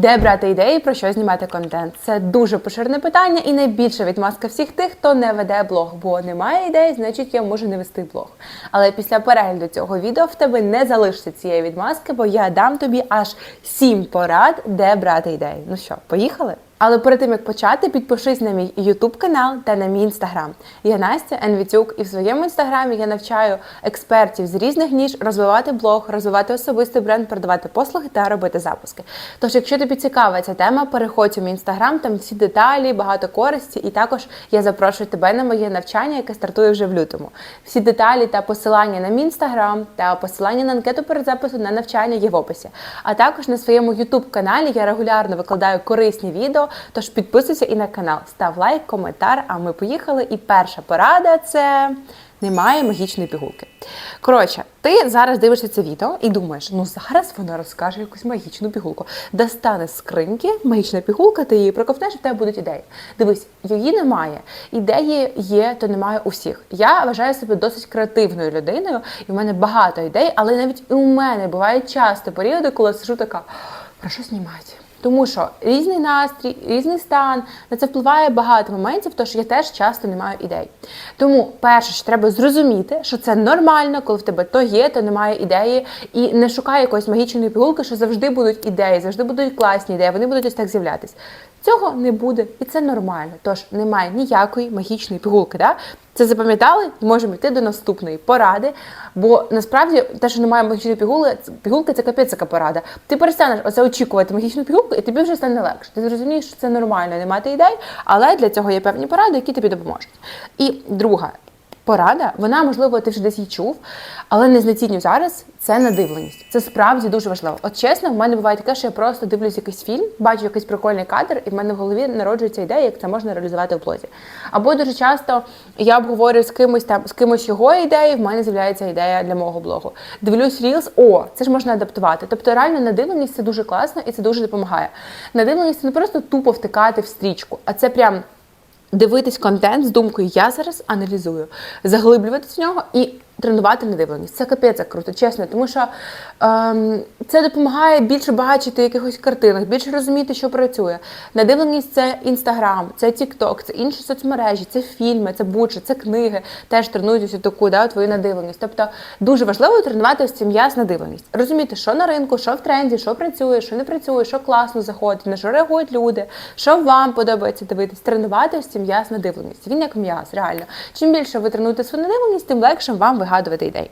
Де брати ідеї, про що знімати контент? Це дуже поширене питання і найбільша відмазка всіх тих, хто не веде блог, бо немає ідей, значить я можу не вести блог. Але після перегляду цього відео в тебе не залишиться цієї відмазки, бо я дам тобі аж сім порад, де брати ідеї. Ну що, поїхали? Але перед тим як почати, підпишись на мій YouTube канал та на мій інстаграм. Я Настя Енвітюк, і в своєму інстаграмі я навчаю експертів з різних ніж розвивати блог, розвивати особистий бренд, продавати послуги та робити запуски. Тож, якщо тобі цікава ця тема, переходь у мій інстаграм, там всі деталі, багато користі, і також я запрошую тебе на моє навчання, яке стартує вже в лютому. Всі деталі та посилання на мій інстаграм та посилання на анкету перед запису на навчання є в описі. А також на своєму YouTube каналі я регулярно викладаю корисні відео. Тож підписуйся і на канал, став лайк, коментар. А ми поїхали. І перша порада це немає магічної пігулки. Коротше, ти зараз дивишся це відео і думаєш, ну зараз вона розкаже якусь магічну пігулку. Достане скриньки магічна пігулка, ти її проковтнеш, і в тебе будуть ідеї. Дивись, її немає. Ідеї є, то немає у всіх. Я вважаю себе досить креативною людиною, і в мене багато ідей, але навіть і у мене бувають часто періоди, коли сижу така, про що знімати? Тому що різний настрій, різний стан на це впливає багато моментів, тож я теж часто не маю ідей. Тому перше, що треба зрозуміти, що це нормально, коли в тебе то є, то немає ідеї, і не шукай якоїсь магічної пігулки, що завжди будуть ідеї, завжди будуть класні ідеї, вони будуть ось так з'являтись. Цього не буде, і це нормально. Тож немає ніякої магічної пігулки. Да? Це запам'ятали і можемо йти до наступної поради. Бо насправді те, що немає магічної пігулки, пігулки це капець порада. Ти перестанеш оце очікувати магічну пігулку, і тобі вже стане легше. Ти зрозумієш, що це нормально не мати ідей, але для цього є певні поради, які тобі допоможуть. І друга. Порада, вона, можливо, ти вже десь її чув, але не знецінюй зараз. Це надивленість. Це справді дуже важливо. От чесно, в мене буває таке, що я просто дивлюсь якийсь фільм, бачу якийсь прикольний кадр, і в мене в голові народжується ідея, як це можна реалізувати в блозі. Або дуже часто я обговорюю з кимось там з кимось його ідеї, в мене з'являється ідея для мого блогу. Дивлюсь Reels, о, це ж можна адаптувати. Тобто, реально надивленість це дуже класно і це дуже допомагає. Надивленість це не просто тупо втикати в стрічку, а це прям. Дивитись контент з думкою, я зараз аналізую, заглиблюватись в нього і тренувати надивленість. Це капець круто, чесно, тому що ем, це допомагає більше бачити якихось картинок, більше розуміти, що працює. Надивленість це інстаграм, це Тікток, це інші соцмережі, це фільми, це будь-що, це книги. Теж тренують ось таку да, твою надивленість. Тобто дуже важливо тренувати ось цим яс надивленість. Розуміти, що на ринку, що в тренді, що працює, що не працює, що класно заходить, на що реагують люди, що вам подобається дивитись. Тренувати ось цим яс надивленість. Він як м'яз, реально. Чим більше ви тренуєте свою надивленість, тим легше вам вигадувати ідеї.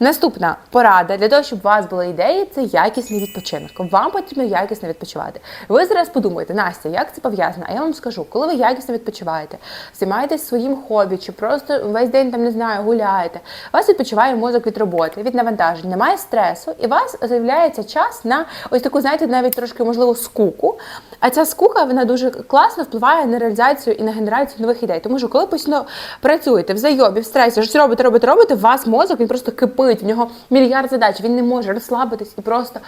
Наступна порада для того, щоб у вас були ідеї, це якісний відпочинок. Вам потрібно якісно відпочивати. Ви зараз подумаєте, Настя, як це пов'язано? А я вам скажу, коли ви якісно відпочиваєте, займаєтесь своїм хобі, чи просто весь день там не знаю, гуляєте. У вас відпочиває мозок від роботи, від навантажень, немає стресу, і у вас з'являється час на ось таку, знаєте, навіть трошки можливо скуку. А ця скука вона дуже класно впливає на реалізацію і на генерацію нових ідей. Тому що коли постійно працюєте в зайобі, в стресі, щось робите, робите, робите, у вас мозок він просто кипить, в нього мільярд задач, він не може розслабитись і просто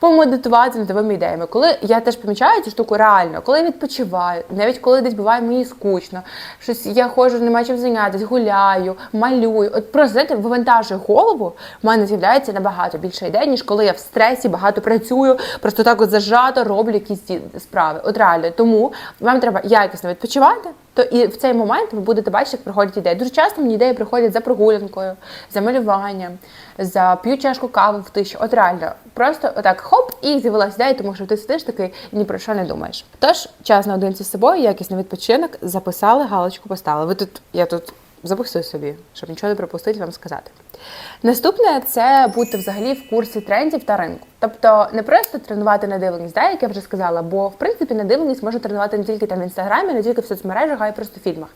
помедитувати над новими ідеями. Коли я теж помічаю цю штуку реально, коли я відпочиваю, навіть коли десь буває мені скучно, щось я ходжу, нема чим зайнятися, гуляю, малюю. От просто знаєте, вивантажую голову, в мене з'являється набагато більше ідей, ніж коли я в стресі багато працюю, просто так от зажато роблю якісь справи. От реально, тому вам треба якісно відпочивати. То і в цей момент ви будете бачити, як приходять ідеї. Дуже часто мені ідеї приходять за прогулянкою, за малюванням, за п'ю чашку кави в тиші. От реально, просто отак хоп, і з'явилася ідея, тому що ти сидиш такий ні про що не думаєш. Тож час наодинці з собою, якісний відпочинок, записали, галочку поставили. Ви тут, я тут записую собі, щоб нічого не пропустити, вам сказати. Наступне це бути взагалі в курсі трендів та ринку. Тобто не просто тренувати надивленість, да, як я вже сказала, бо в принципі надивленість можна тренувати не тільки там в інстаграмі, не тільки в соцмережах, а й просто в фільмах.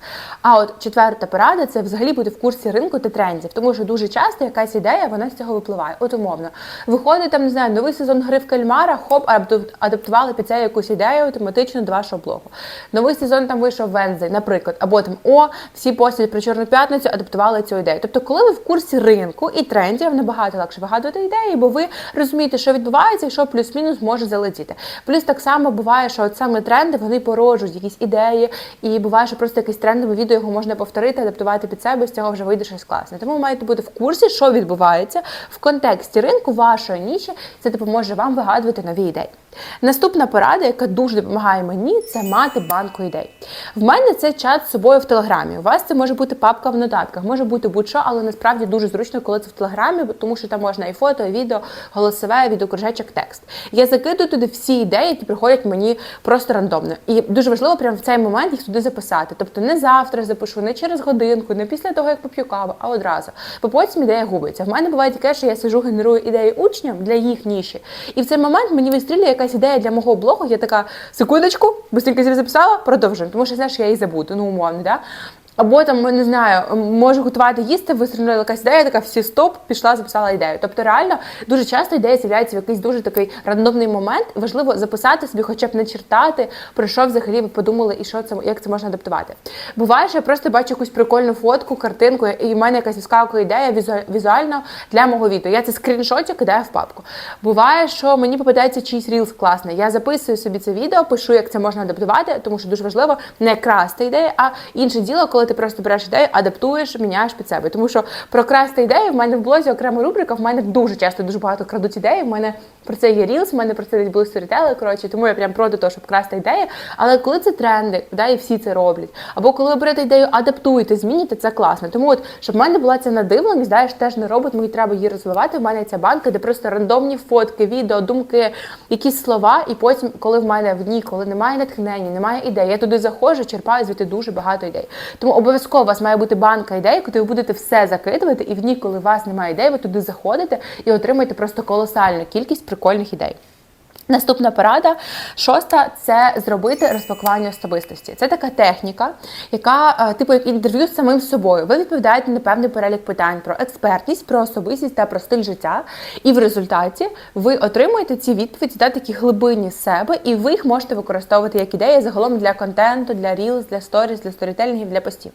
А от четверта порада це взагалі бути в курсі ринку та трендів, тому що дуже часто якась ідея вона з цього випливає. От умовно, виходить там, не знаю, новий сезон гри в кальмара, хоп, адаптували під це якусь ідею автоматично до вашого блогу. Новий сезон там вийшов Вензи, наприклад, або там о, всі постять про чорну п'ятницю, адаптували цю ідею. Тобто, коли ви в курсі ринку і трендів, набагато легше вигадувати ідеї, бо ви розумієте, що відбувається, і що плюс-мінус може залетіти. Плюс так само буває, що от саме тренди вони породжують якісь ідеї, і буває, що просто якесь трендове відео його можна повторити, адаптувати під себе, з цього вже вийде щось класне. Тому ви маєте бути в курсі, що відбувається в контексті ринку вашої ніші. Це допоможе вам вигадувати нові ідеї. Наступна порада, яка дуже допомагає мені, це мати банку ідей. В мене це чат з собою в телеграмі. У вас це може бути папка в нотатках, може бути будь-що, але насправді дуже зручно, коли це в телеграмі, тому що там можна і фото, і відео, голосове, відеокружечок, текст. Я закидую туди всі ідеї, які приходять мені просто рандомно. І дуже важливо прямо в цей момент їх туди записати. Тобто не завтра запишу, не через годинку, не після того, як поп'ю каву, а одразу. Бо потім ідея губиться. В мене буває таке, що я сижу, генерую ідеї учням для їх ніші. І в цей момент мені вистрілює якась ідея для мого блогу. Я така секундочку, быстренько записала, продовжуємо. Тому що знаєш, я її забуду, ну умовно, да? Або там, не знаю, можу готувати їсти, вистрілила якась ідея, така всі стоп, пішла, записала ідею. Тобто, реально дуже часто ідея з'являється в якийсь дуже такий рандомний момент. Важливо записати собі, хоча б не чертати, про що взагалі ви подумали і що це як це можна адаптувати. Буває, що я просто бачу якусь прикольну фотку, картинку, і в мене якась вискакує ідея візуально для мого відео. Я це скріншотик кидаю в папку. Буває, що мені попадається чийсь рілс класний. Я записую собі це відео, пишу, як це можна адаптувати, тому що дуже важливо не красти ідеї, а інше діло, коли ти просто береш ідею, адаптуєш, міняєш під себе. Тому що про красти ідеї в мене в блозі окрема рубрика. В мене дуже часто дуже багато крадуть ідеї. В мене про це є рілс, в мене про це десь були сторітели. Коротше, тому я прям проти того, щоб красти ідеї. Але коли це тренди, да, і всі це роблять. Або коли ви берете ідею, адаптуєте, зміните, це класно. Тому от, щоб в мене була ця надивленість, знаєш, теж не робот, мені треба її розвивати. В мене ця банка, де просто рандомні фотки, відео, думки, якісь слова. І потім, коли в мене в дні, коли немає натхнення, немає ідей, я туди заходжу, черпаю звідти дуже багато ідей. Тому обов'язково у вас має бути банка ідей, куди ви будете все закидувати, і в дні, коли у вас немає ідей, ви туди заходите і отримаєте просто колосальну кількість прикольних ідей. Наступна порада, шоста це зробити розпакування особистості. Це така техніка, яка е, типу як інтерв'ю з самим собою. Ви відповідаєте на певний перелік питань про експертність, про особистість та про стиль життя. І в результаті ви отримуєте ці відповіді та такі глибинні з себе, і ви їх можете використовувати як ідеї загалом для контенту, для рілз, для сторіс, для сторітелінгів, для постів.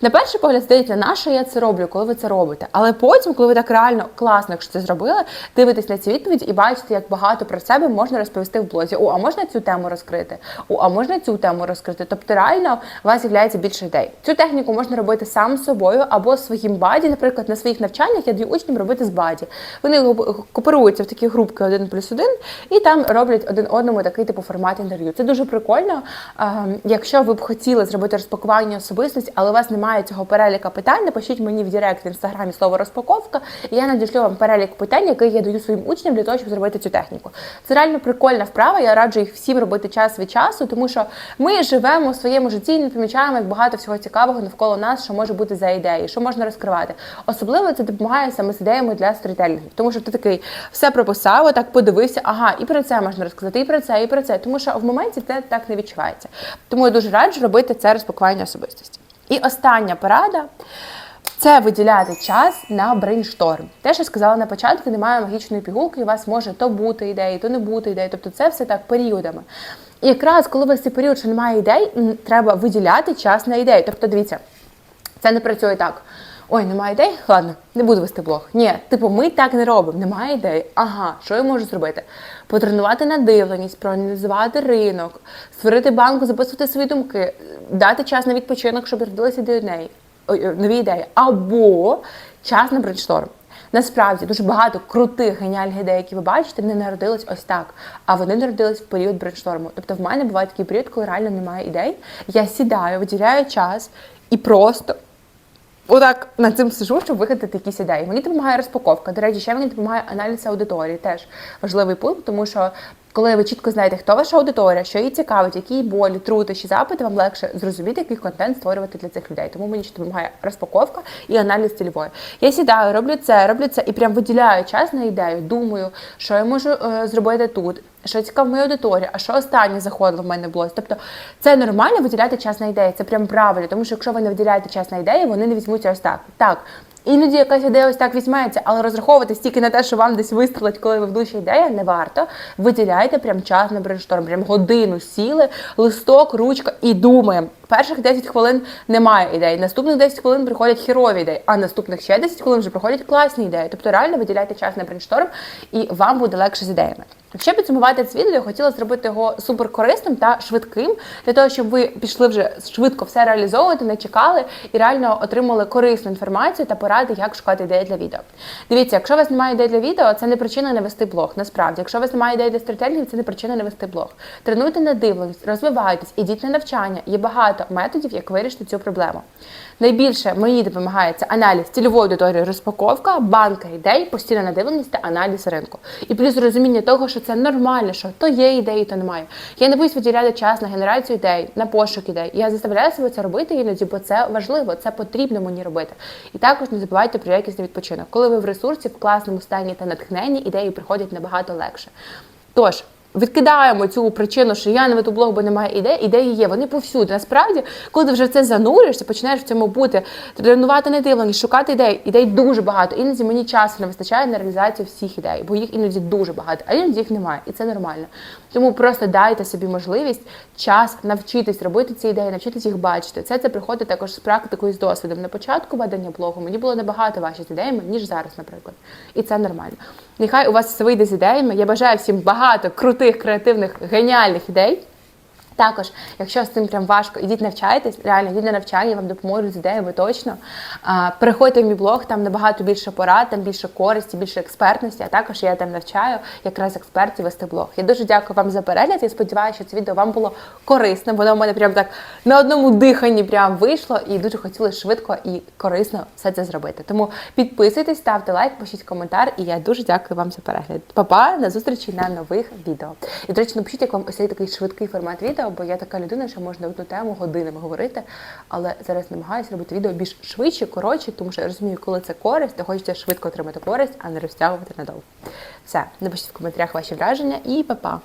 На перший погляд здається, на що я це роблю, коли ви це робите. Але потім, коли ви так реально класно, якщо це зробили, дивитесь на ці відповіді і бачите, як багато про себе можна розповісти в блозі. О, а можна цю тему розкрити? О, а можна цю тему розкрити? Тобто, реально у вас з'являється більше ідей. Цю техніку можна робити сам собою або своїм баді. Наприклад, на своїх навчаннях я даю учням робити з баді. Вони кооперуються в такі групки один плюс один, і там роблять один одному такий типу формат інтерв'ю. Це дуже прикольно. Ем, Якщо ви б хотіли зробити розпакування особистості, але у вас немає цього переліка питань, напишіть мені в Директ в інстаграмі слово розпаковка, і я надішлю вам перелік питань, який я даю своїм учням для того, щоб зробити цю техніку. Це реально прикольна вправа. Я раджу їх всім робити час від часу, тому що ми живемо в своєму житті і не помічаємо, як багато всього цікавого навколо нас, що може бути за ідеї, що можна розкривати. Особливо це допомагає саме з ідеями для сторітелінгів, тому що ти такий все прописав, так подивився, ага, і про це можна розказати, і про це, і про це. Тому що в моменті це так не відчувається. Тому я дуже раджу робити це розпакування особистості. І остання порада. Це виділяти час на брейншторм. Те, що сказала на початку, немає магічної пігулки, у вас може то бути ідеї, то не бути ідеї. Тобто це все так періодами. І якраз коли у вас цей період, що немає ідей, треба виділяти час на ідеї. Тобто, дивіться, це не працює так. Ой, немає ідей? Ладно, не буду вести блог. Ні, типу, ми так не робимо. Немає ідей. Ага, що я можу зробити? Потренувати надивленість, проаналізувати ринок, створити банку, записувати свої думки, дати час на відпочинок, щоб родилися ой, ой, нові ідеї. Або час на брейншторм. Насправді дуже багато крутих геніальних ідей, які ви бачите, не народились ось так, а вони народились в період брейншторму. Тобто в мене буває такий період, коли реально немає ідей. Я сідаю, виділяю час і просто Отак над цим сижу, щоб вигадати якісь ідеї. Мені допомагає розпаковка. До речі, ще мені допомагає аналіз аудиторії. Теж важливий пункт, тому що коли ви чітко знаєте, хто ваша аудиторія, що її цікавить, які болі, труднощі, запити, вам легше зрозуміти, який контент створювати для цих людей. Тому мені ще допомагає розпаковка і аналіз цільової. Я сідаю, роблю це, роблю це і прям виділяю час на ідею. Думаю, що я можу е, зробити тут. Що цікаво моїй аудиторії, а що останнє заходило в мене в блозі. Тобто це нормально виділяти час на ідеї, це прям правильно, тому що якщо ви не виділяєте час на ідеї, вони не візьмуться ось так. Так, Іноді якась ідея ось так візьметься, але розраховувати стільки на те, що вам десь вистрелить, коли ви в душі ідея, не варто. Виділяйте прям час на брейншторм, прям годину сіли, листок, ручка і думаємо. Перших 10 хвилин немає ідей, наступних 10 хвилин приходять хірові ідеї, а наступних ще 10 хвилин вже приходять класні ідеї. Тобто реально виділяйте час на брейншторм і вам буде легше з ідеями. Якщо підсумувати це відео, я хотіла зробити його суперкорисним та швидким, для того, щоб ви пішли вже швидко все реалізовувати, не чекали і реально отримали корисну інформацію та поради, як шукати ідеї для відео. Дивіться, якщо у вас немає ідей для відео, це не причина не вести блог. Насправді, якщо у вас немає ідей для сторітелінгів, це не причина не вести блог. Тренуйте надивленість, розвивайтесь, ідіть на навчання. Є багато методів, як вирішити цю проблему. Найбільше мені допомагає це аналіз цільової аудиторії, розпаковка, банка ідей, постійна надивленість та аналіз ринку. І плюс розуміння того, що це нормально, що то є ідеї, то немає. Я не боюсь виділяти час на генерацію ідей, на пошук ідей. Я заставляю себе це робити іноді, бо це важливо, це потрібно мені робити. І також не забувайте про якісний відпочинок. Коли ви в ресурсі, в класному стані та натхненні, ідеї приходять набагато легше. Тож. Відкидаємо цю причину, що я не веду блог, бо немає ідей. Ідеї є, вони повсюди. Насправді, коли ти вже в це зануришся, починаєш в цьому бути, тренувати недивленість, шукати ідей. Ідей дуже багато. Іноді мені часу не вистачає на реалізацію всіх ідей, бо їх іноді дуже багато, а іноді їх немає, і це нормально. Тому просто дайте собі можливість, час навчитись робити ці ідеї, навчитись їх бачити. Це це приходить також з практикою з досвідом. На початку ведення блогу мені було набагато важче ідеями, ніж зараз, наприклад. І це нормально. Нехай у вас вийде з ідеями. Я бажаю всім багато крутих, креативних, геніальних ідей. Також, якщо з цим прям важко, ідіть навчайтесь, реально йдіть на навчання, вам допоможуть з ідеями точно. А, Переходьте в мій блог, там набагато більше порад, там більше користі, більше експертності. А також я там навчаю якраз експертів вести блог. Я дуже дякую вам за перегляд. Я сподіваюся, що це відео вам було корисним. Воно в мене прям так на одному диханні прям вийшло, і дуже хотіли швидко і корисно все це зробити. Тому підписуйтесь, ставте лайк, пишіть коментар, і я дуже дякую вам за перегляд. Па-па, на зустрічі на нових відео. І до речі, напишіть, як вам ось цей такий швидкий формат відео, бо я така людина, що можна одну тему годинами говорити, але зараз намагаюся робити відео більш швидше, коротше, тому що я розумію, коли це користь, то хочеться швидко отримати користь, а не розтягувати надовго. Все, напишіть в коментарях ваші враження і па-па!